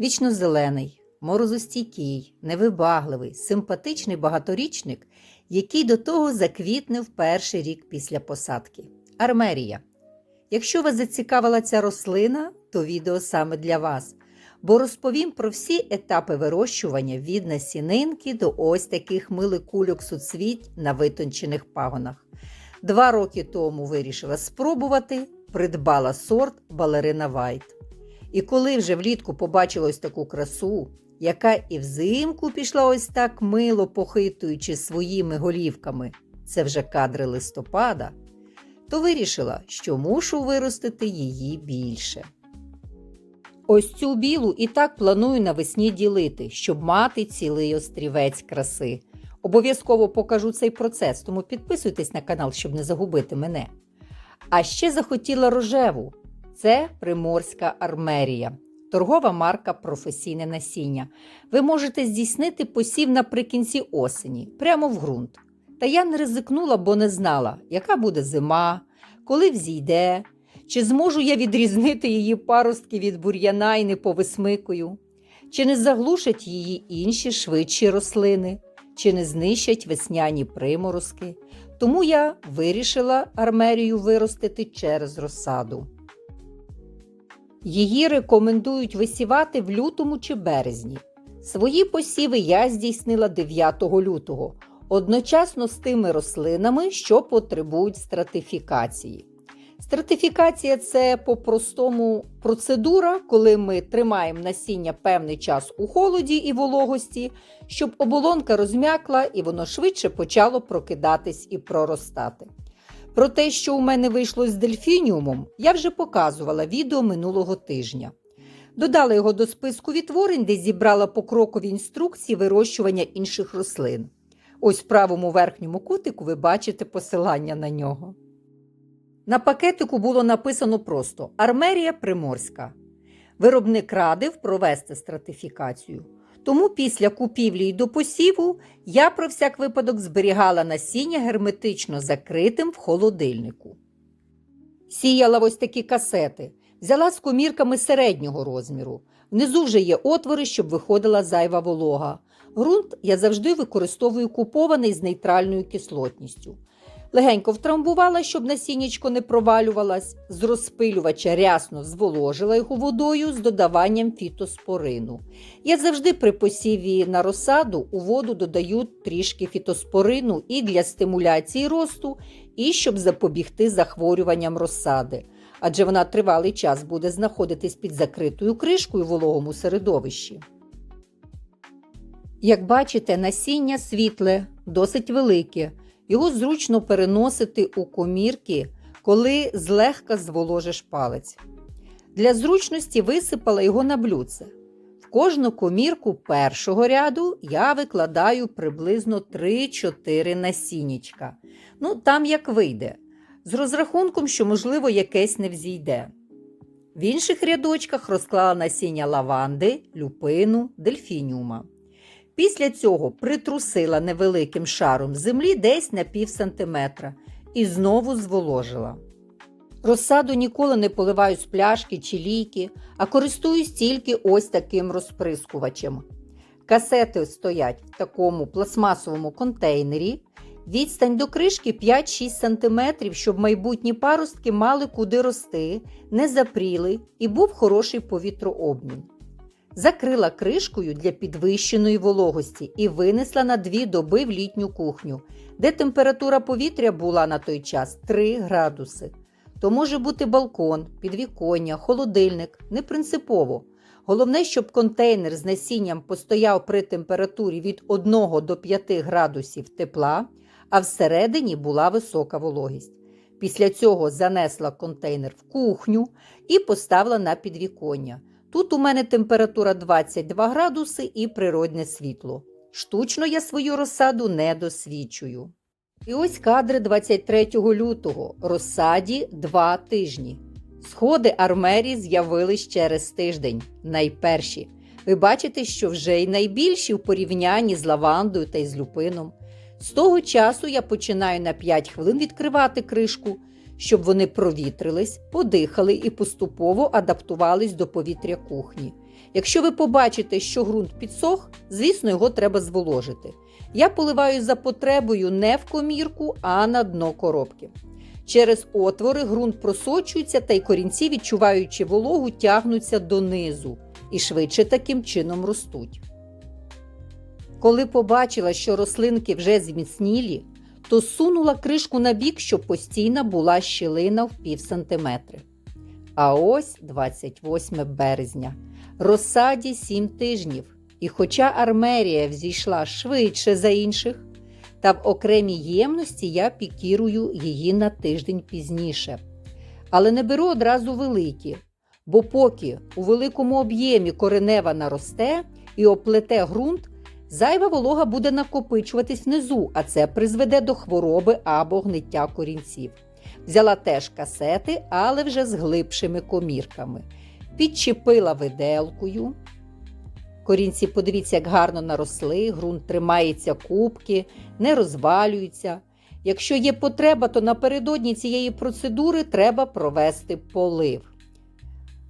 Вічнозелений, морозостійкий, невибагливий, симпатичний багаторічник, який до того заквітне в перший рік після посадки. Армерія. Якщо вас зацікавила ця рослина, то відео саме для вас, бо розповім про всі етапи вирощування від насінинки до ось таких милих кульок суцвіть на витончених пагонах. Два роки тому вирішила спробувати, придбала сорт балерина Вайт. І коли вже влітку побачила ось таку красу, яка і взимку пішла ось так мило похитуючи своїми голівками, це вже кадри листопада, то вирішила, що мушу виростити її більше. Ось цю білу і так планую навесні ділити, щоб мати цілий острівець краси. Обов'язково покажу цей процес, тому підписуйтесь на канал, щоб не загубити мене. А ще захотіла рожеву. Це приморська армерія, торгова марка професійне насіння. Ви можете здійснити посів наприкінці осені, прямо в ґрунт. Та я не ризикнула, бо не знала, яка буде зима, коли взійде, чи зможу я відрізнити її паростки від бур'яна і не повисмикую, чи не заглушать її інші швидші рослини, чи не знищать весняні приморозки. Тому я вирішила армерію виростити через розсаду. Її рекомендують висівати в лютому чи березні. Свої посіви я здійснила 9 лютого, одночасно з тими рослинами, що потребують стратифікації. Стратифікація це по-простому процедура, коли ми тримаємо насіння певний час у холоді і вологості, щоб оболонка розм'якла і воно швидше почало прокидатись і проростати. Про те, що у мене вийшло з дельфініумом, я вже показувала відео минулого тижня. Додала його до списку відтворень, де зібрала покрокові інструкції вирощування інших рослин. Ось в правому верхньому кутику ви бачите посилання на нього. На пакетику було написано просто Армерія Приморська. Виробник радив провести стратифікацію. Тому після купівлі й до посіву я про всяк випадок зберігала насіння герметично закритим в холодильнику. Сіяла ось такі касети, взяла з комірками середнього розміру. Внизу вже є отвори, щоб виходила зайва волога. Грунт я завжди використовую купований з нейтральною кислотністю. Легенько втрамбувала, щоб насіннячко не провалювалась, з розпилювача рясно зволожила його водою з додаванням фітоспорину. Я завжди при посіві на розсаду у воду додаю трішки фітоспорину і для стимуляції росту, і щоб запобігти захворюванням розсади, адже вона тривалий час буде знаходитись під закритою кришкою в вологому середовищі. Як бачите, насіння світле, досить велике. Його зручно переносити у комірки, коли злегка зволожиш палець. Для зручності висипала його на блюдце. В кожну комірку першого ряду я викладаю приблизно 3-4 насіннячка. Ну, там як вийде. З розрахунком, що, можливо, якесь не взійде. В інших рядочках розклала насіння лаванди, люпину, дельфініума. Після цього притрусила невеликим шаром землі десь на пів сантиметра і знову зволожила. Розсаду ніколи не поливаю з пляшки чи лійки, а користуюсь тільки ось таким розприскувачем. Касети стоять в такому пластмасовому контейнері. Відстань до кришки 5-6 см, щоб майбутні паростки мали куди рости, не запріли і був хороший повітрообмін. Закрила кришкою для підвищеної вологості і винесла на дві доби в літню кухню, де температура повітря була на той час 3 градуси. То може бути балкон, підвіконня, холодильник, не принципово. Головне, щоб контейнер з насінням постояв при температурі від 1 до 5 градусів тепла, а всередині була висока вологість. Після цього занесла контейнер в кухню і поставила на підвіконня. Тут у мене температура 22 градуси і природне світло. Штучно я свою розсаду не досвідчую. І ось кадри 23 лютого, розсаді 2 тижні. Сходи армерії з'явились через тиждень, найперші. Ви бачите, що вже й найбільші в порівнянні з лавандою та й з люпином. З того часу я починаю на 5 хвилин відкривати кришку, щоб вони провітрились, подихали і поступово адаптувались до повітря кухні. Якщо ви побачите, що ґрунт підсох, звісно, його треба зволожити. Я поливаю за потребою не в комірку, а на дно коробки. Через отвори ґрунт просочується та й корінці, відчуваючи вологу, тягнуться донизу і швидше таким чином ростуть. Коли побачила, що рослинки вже зміцнілі, то сунула кришку на бік, щоб постійна була щілина в пів сантиметри. А ось 28 березня. Розсаді 7 тижнів. І хоча армерія взійшла швидше за інших, та в окремій ємності я пікірую її на тиждень пізніше. Але не беру одразу великі, бо поки у великому об'ємі коренева наросте і оплете ґрунт, зайва волога буде накопичуватись внизу, а це призведе до хвороби або гниття корінців. Взяла теж касети, але вже з глибшими комірками. Підчепила виделкою. Корінці, подивіться, як гарно наросли, ґрунт тримається кубки, не розвалюється. Якщо є потреба, то напередодні цієї процедури треба провести полив.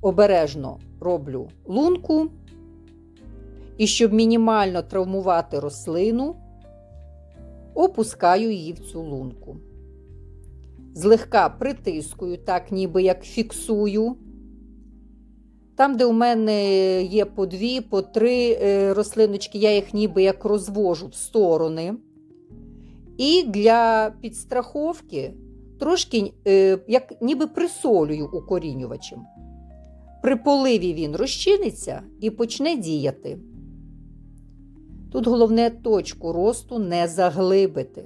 Обережно роблю лунку. І щоб мінімально травмувати рослину, опускаю її в цю лунку. Злегка притискую, так ніби як фіксую. Там, де у мене є по дві, по три е, рослиночки, я їх ніби як розвожу в сторони. І для підстраховки трошки е, як ніби присолюю укорінювачем. При поливі він розчиниться і почне діяти. Тут головне точку росту не заглибити.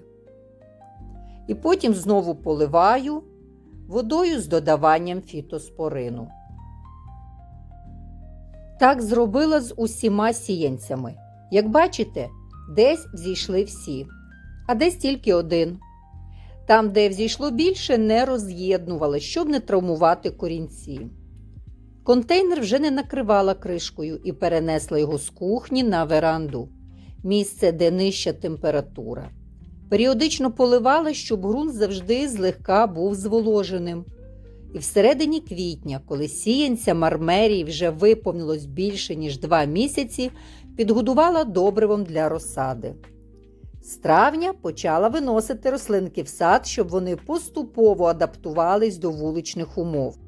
І потім знову поливаю водою з додаванням фітоспорину. Так зробила з усіма сіянцями. Як бачите, десь взійшли всі, а десь тільки один. Там, де взійшло більше, не роз'єднували, щоб не травмувати корінці. Контейнер вже не накривала кришкою і перенесла його з кухні на веранду, місце, де нижча температура. Періодично поливала, щоб ґрунт завжди злегка був зволоженим. І всередині квітня, коли сіянця мармерії вже виповнилось більше, ніж два місяці, підгодувала добривом для розсади. З травня почала виносити рослинки в сад, щоб вони поступово адаптувались до вуличних умов.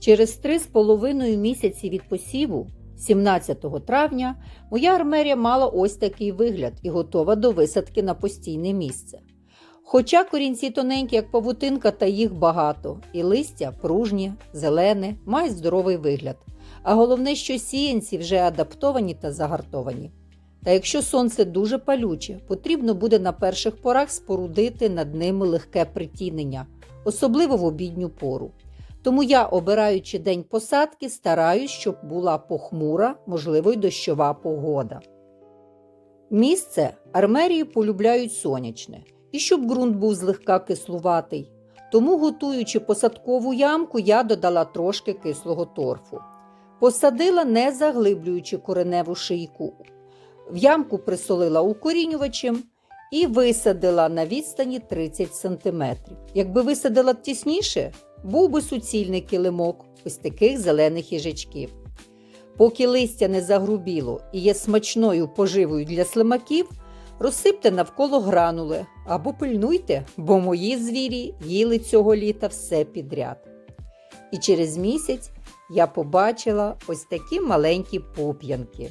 Через три з половиною місяці від посіву, 17 травня, моя армерія мала ось такий вигляд і готова до висадки на постійне місце. Хоча корінці тоненькі, як павутинка, та їх багато, і листя пружні, зелене, мають здоровий вигляд. А головне, що сіянці вже адаптовані та загартовані. Та якщо сонце дуже палюче, потрібно буде на перших порах спорудити над ними легке притінення, особливо в обідню пору. Тому я, обираючи день посадки, стараюсь, щоб була похмура, можливо, й дощова погода. Місце армерії полюбляють сонячне і щоб ґрунт був злегка кислуватий. Тому, готуючи посадкову ямку, я додала трошки кислого торфу. Посадила, не заглиблюючи кореневу шийку. В ямку присолила укорінювачем і висадила на відстані 30 см. Якби висадила тісніше, був би суцільний килимок ось таких зелених їжачків. Поки листя не загрубіло і є смачною поживою для слимаків, розсипте навколо гранули або пильнуйте, бо мої звірі їли цього літа все підряд. І через місяць я побачила ось такі маленькі поп'янки.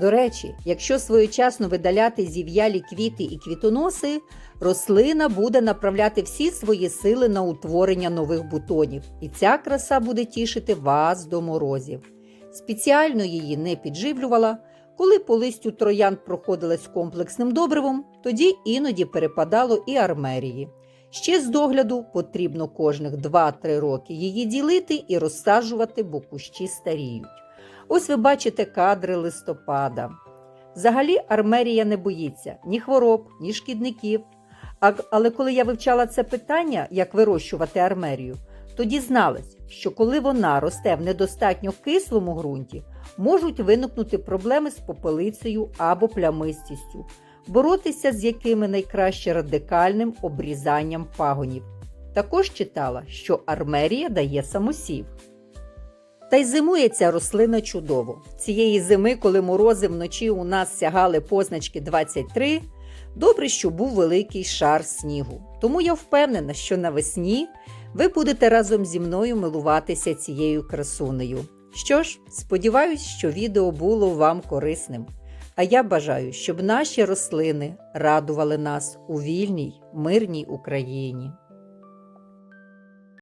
До речі, якщо своєчасно видаляти зів'ялі квіти і квітоноси, рослина буде направляти всі свої сили на утворення нових бутонів, і ця краса буде тішити вас до морозів. Спеціально її не підживлювала. Коли по листю троян проходилась комплексним добривом, тоді іноді перепадало і армерії. Ще з догляду потрібно кожних 2-3 роки її ділити і розсаджувати, бо кущі старіють. Ось ви бачите кадри листопада. Взагалі армерія не боїться ні хвороб, ні шкідників. Але коли я вивчала це питання, як вирощувати армерію, то дізналась, що коли вона росте в недостатньо кислому ґрунті, можуть виникнути проблеми з попелицею або плямистістю. боротися з якими найкраще радикальним обрізанням пагонів. Також читала, що армерія дає самосів. Та й зимує ця рослина чудово. Цієї зими, коли морози вночі у нас сягали позначки 23, добре, що був великий шар снігу. Тому я впевнена, що навесні ви будете разом зі мною милуватися цією красунею. Що ж, сподіваюсь, що відео було вам корисним. А я бажаю, щоб наші рослини радували нас у вільній, мирній Україні.